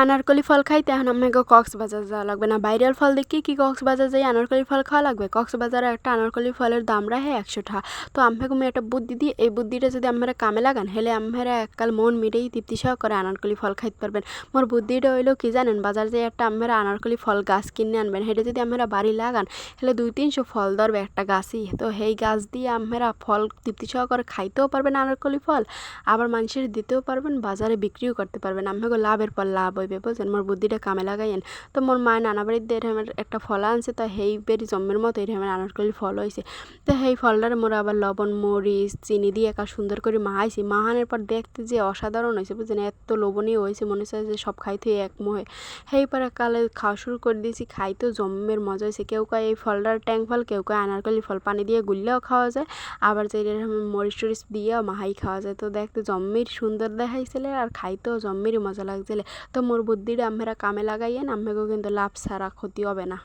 আনারকলি ফল খাইতে এখন আমাকে কক্সবাজার যাওয়া লাগবে। না, বাইরের ফল দেখি কি কক্সবাজার যাই আনারকলি ফল খাওয়া লাগবে? কক্সবাজারে একটা আনারকলি ফলের দাম রাহে একশো টাকা। তো আমাকে আমি একটা বুদ্ধি দিই এই বুদ্ধিটা যদি আমরা কামে লাগান, হেলে আমরা এককাল মন মিটেই তৃপ্তি সহ করে আনারকলি ফল খাইতে পারবেন। মোর বুদ্ধিটা হইল কি জানেন, বাজার যে একটা আমরা আনারকলি ফল গাছ কিনে আনবেন। হেটা যদি আমরা বাড়ি লাগান, হেলে দুই তিনশো ফল ধরবে একটা গাছই তো সেই গাছ দিয়ে আমরা ফল তৃপ্তি সহ করে খাইতেও পারবেন আনারকলি ফল, আবার মানুষের দিতেও পারবেন, বাজারে বিক্রিও করতে পারবেন। আমাকে লাভের পর লাভ হইবে। বুঝছেন মোর বুদ্ধিটা কামে লাগাইয়েন তো মোর মায়ের নানা দিয়ে এরকমের একটা ফল আনছে, তো সেই বেরি জন্মের মতো এরকমের আনারকলি ফল হয়েছে তো সেই ফলটার মোর আবার লবণ মরিচ চিনি দিয়ে একা সুন্দর করে মাহাইছি মাহানোর পর দেখতে যে অসাধারণ হয়েছে বুঝছেন এত লোভনীয় হয়েছে মনে হচ্ছে যে সব খাইতে এক মোহে। সেই পরে কালে খাওয়া শুরু করে দিয়েছি খাইতেও জম্মের মজা হয়েছে কেউ কয় এই ফলটার ট্যাং ফল, কেউ কয় আনারকলি ফল, পানি দিয়ে গুললেও খাওয়া যায়। আবার যে মরিচ টরিচ দিয়েও মাহাই খাওয়া যায়। তো দেখতে জম্মের সুন্দর দেখাইছিলে আর খাইতেও জম্মেরই মজা লাগছিলে। তো মোর বুদ্ধিটা আমরা কামে লাগাইয়েন আমাকেও কিন্তু লাভ ছাড়া ক্ষতি হবে না।